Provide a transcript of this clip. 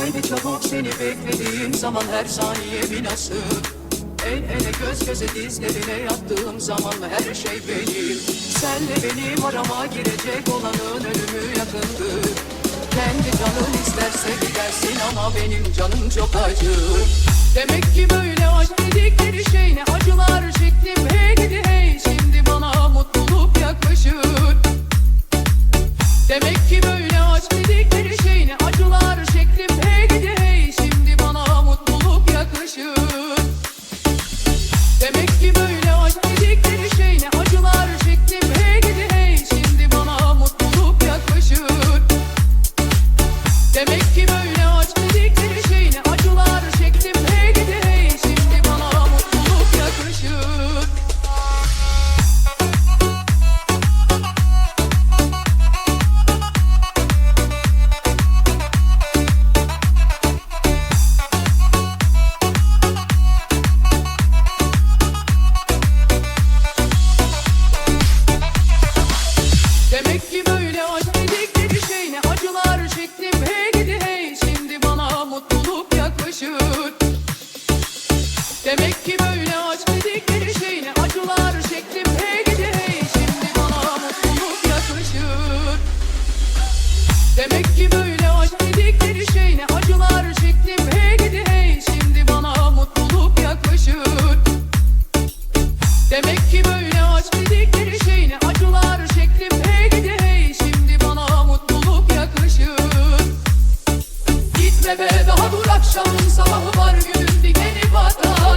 Haydi çabuk seni beklediğim zaman her saniye bir nasıl El ele göz göze dizlerine yattığım zaman her şey benim. Senle benim arama girecek olanın ölümü yakındı Kendi canın isterse gidersin ama benim canım çok acı. Demek ki böyle aşk dedikleri şey ne acılar çektim. Hey gidi hey Şimdi bana mutluluk yaklaşır Demek ki böyle yaklaşır Demek ki böyle aşk dedikleri şey ne? Acılar çektim hey gidi hey Şimdi bana mutluluk yaklaşır Demek ki böyle Gitme be daha dur akşamın sabahı var günün dikeni batar